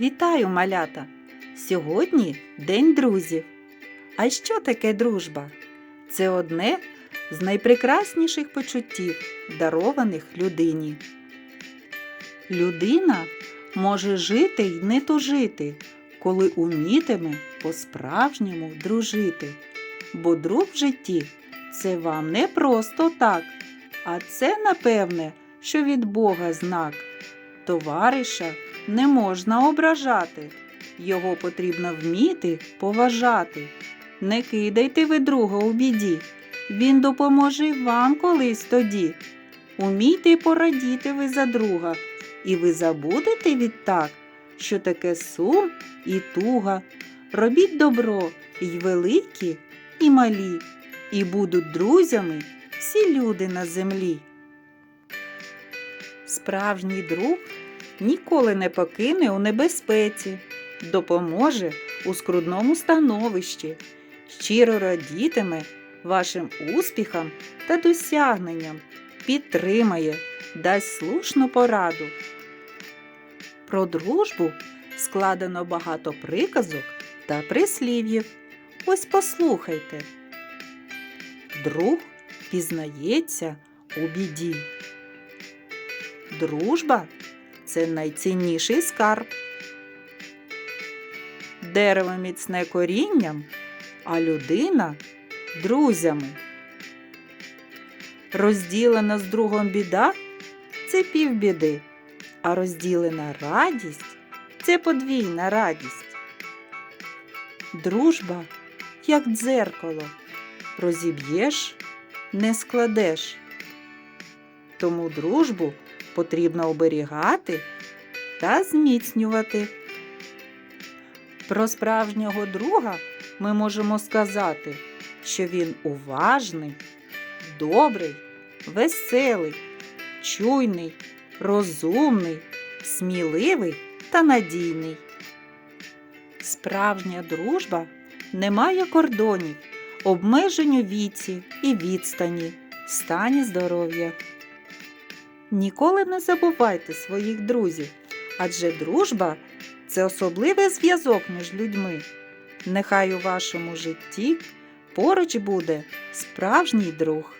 Вітаю, малята! Сьогодні День друзів. А що таке дружба? Це одне з найпрекрасніших почуттів, дарованих людині. Людина може жити й не тужити, коли умітиме по-справжньому дружити. Бо друг в житті це вам не просто так, а це, напевне, що від Бога знак. Товариша не можна ображати, його потрібно вміти поважати. Не кидайте ви друга у біді, він допоможе вам колись тоді. Умійте порадіти ви за друга, і ви забудете відтак, що таке сум і туга. Робіть добро й великі, і малі, і будуть друзями всі люди на землі. Справжній друг ніколи не покине у небезпеці, допоможе у скрудному становищі, щиро радітиме вашим успіхам та досягненням, підтримає, дасть слушну пораду. Про дружбу складено багато приказок та прислів'їв. Ось послухайте. Друг пізнається у біді. Дружба це найцінніший скарб. Дерево міцне корінням, а людина друзями. Розділена з другом біда це півбіди, а розділена радість це подвійна радість. Дружба, як дзеркало, розіб'єш, не складеш. Тому дружбу потрібно оберігати та зміцнювати. Про справжнього друга ми можемо сказати, що він уважний, добрий, веселий, чуйний, розумний, сміливий та надійний. Справжня дружба не має кордонів, обмежень у віці і відстані, стані здоров'я. Ніколи не забувайте своїх друзів, адже дружба це особливий зв'язок між людьми. Нехай у вашому житті поруч буде справжній друг.